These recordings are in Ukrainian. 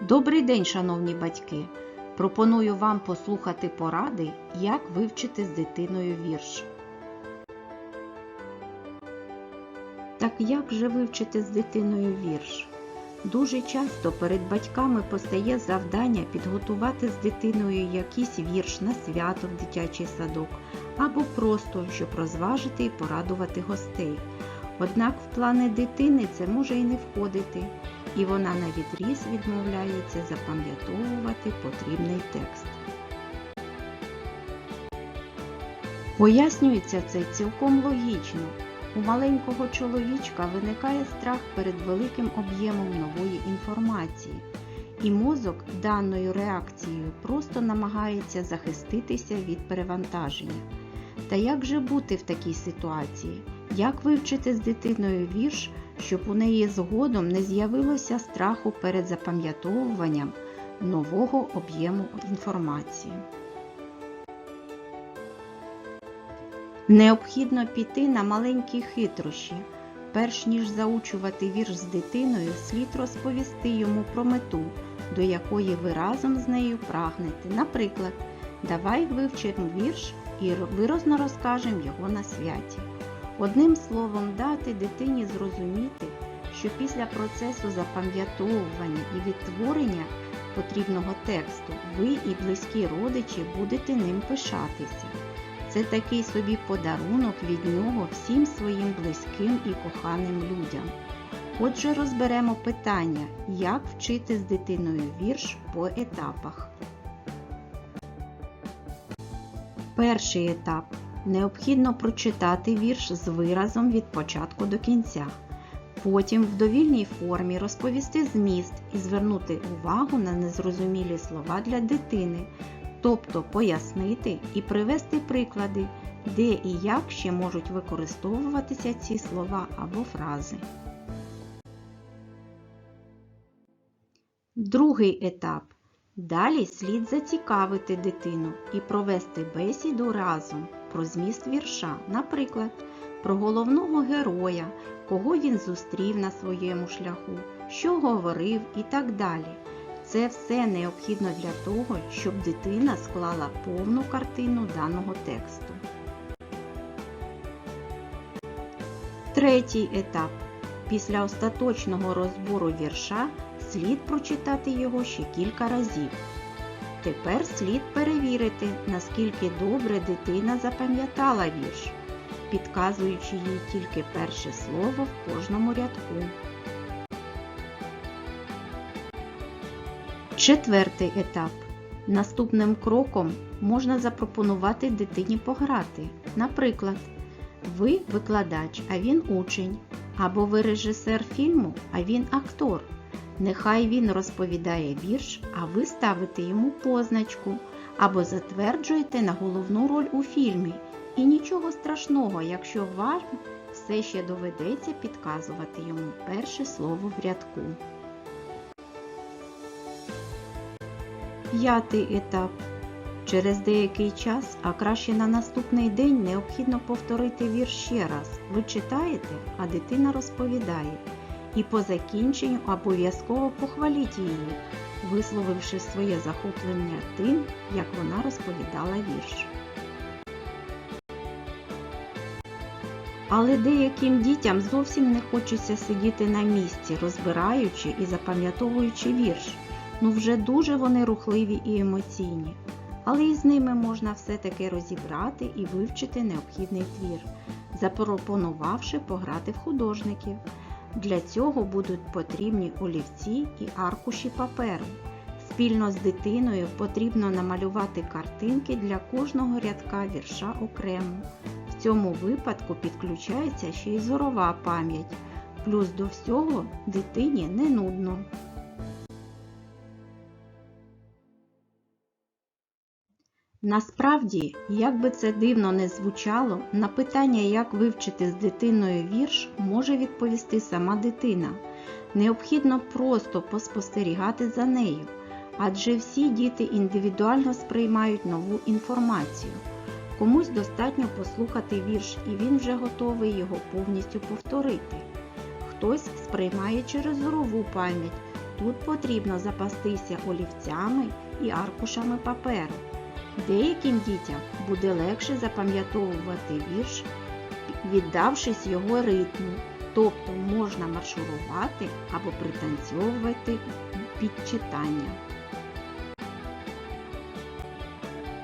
Добрий день, шановні батьки! Пропоную вам послухати поради, як вивчити з дитиною вірш. Так як же вивчити з дитиною вірш? Дуже часто перед батьками постає завдання підготувати з дитиною якийсь вірш на свято в дитячий садок або просто, щоб розважити і порадувати гостей. Однак в плани дитини це може і не входити, і вона на відріз відмовляється запам'ятовувати потрібний текст. Пояснюється це цілком логічно. У маленького чоловічка виникає страх перед великим об'ємом нової інформації, і мозок даною реакцією просто намагається захиститися від перевантаження. Та як же бути в такій ситуації? Як вивчити з дитиною вірш, щоб у неї згодом не з'явилося страху перед запам'ятовуванням нового об'єму інформації? Необхідно піти на маленькі хитрощі. Перш ніж заучувати вірш з дитиною, слід розповісти йому про мету, до якої ви разом з нею прагнете. Наприклад, давай вивчимо вірш і виразно розкажемо його на святі. Одним словом, дати дитині зрозуміти, що після процесу запам'ятовування і відтворення потрібного тексту ви і близькі родичі будете ним пишатися. Це такий собі подарунок від нього всім своїм близьким і коханим людям. Отже, розберемо питання, як вчити з дитиною вірш по етапах. Перший етап. Необхідно прочитати вірш з виразом від початку до кінця. Потім в довільній формі розповісти зміст і звернути увагу на незрозумілі слова для дитини, тобто пояснити і привести приклади, де і як ще можуть використовуватися ці слова або фрази. Другий етап. Далі слід зацікавити дитину і провести бесіду разом про зміст вірша, наприклад, про головного героя, кого він зустрів на своєму шляху, що говорив і так далі. Це все необхідно для того, щоб дитина склала повну картину даного тексту. Третій етап. Після остаточного розбору вірша слід прочитати його ще кілька разів. Тепер слід перевірити, наскільки добре дитина запам'ятала вірш, підказуючи їй тільки перше слово в кожному рядку. Четвертий етап. Наступним кроком можна запропонувати дитині пограти. Наприклад, ви викладач, а він учень, або ви режисер фільму, а він актор. Нехай він розповідає вірш, а ви ставите йому позначку або затверджуєте на головну роль у фільмі. І нічого страшного, якщо вам все ще доведеться підказувати йому перше слово в рядку. П'ятий етап. Через деякий час, а краще на наступний день, необхідно повторити вірш ще раз. Ви читаєте, а дитина розповідає. І по закінченню обов'язково похваліть її, висловивши своє захоплення тим, як вона розповідала вірш. Але деяким дітям зовсім не хочеться сидіти на місці, розбираючи і запам'ятовуючи вірш. Ну вже дуже вони рухливі і емоційні. Але і з ними можна все-таки розібрати і вивчити необхідний твір, запропонувавши пограти в художників. Для цього будуть потрібні олівці і аркуші паперу. Спільно з дитиною потрібно намалювати картинки для кожного рядка вірша окремо. В цьому випадку підключається ще й зорова пам'ять. Плюс до всього дитині не нудно. Насправді, як би це дивно не звучало, на питання, як вивчити з дитиною вірш, може відповісти сама дитина. Необхідно просто поспостерігати за нею, адже всі діти індивідуально сприймають нову інформацію. Комусь достатньо послухати вірш, і він вже готовий його повністю повторити. Хтось сприймає через зорову пам'ять, Тут потрібно запастися олівцями і аркушами паперу. Деяким дітям буде легше запам'ятовувати вірш, віддавшись його ритму, тобто можна маршурувати або пританцьовувати під читання.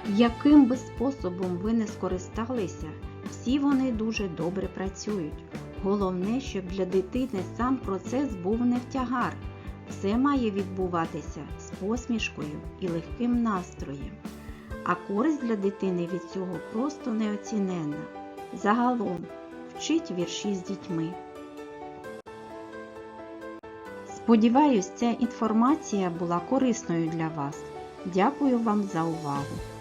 Яким би способом ви не скористалися, всі вони дуже добре працюють. Головне, щоб для дитини сам процес був не в тягар. Все має відбуватися з посмішкою і легким настроєм. А користь для дитини від цього просто неоціненна. Загалом вчить вірші з дітьми. Сподіваюсь, ця інформація була корисною для вас. Дякую вам за увагу!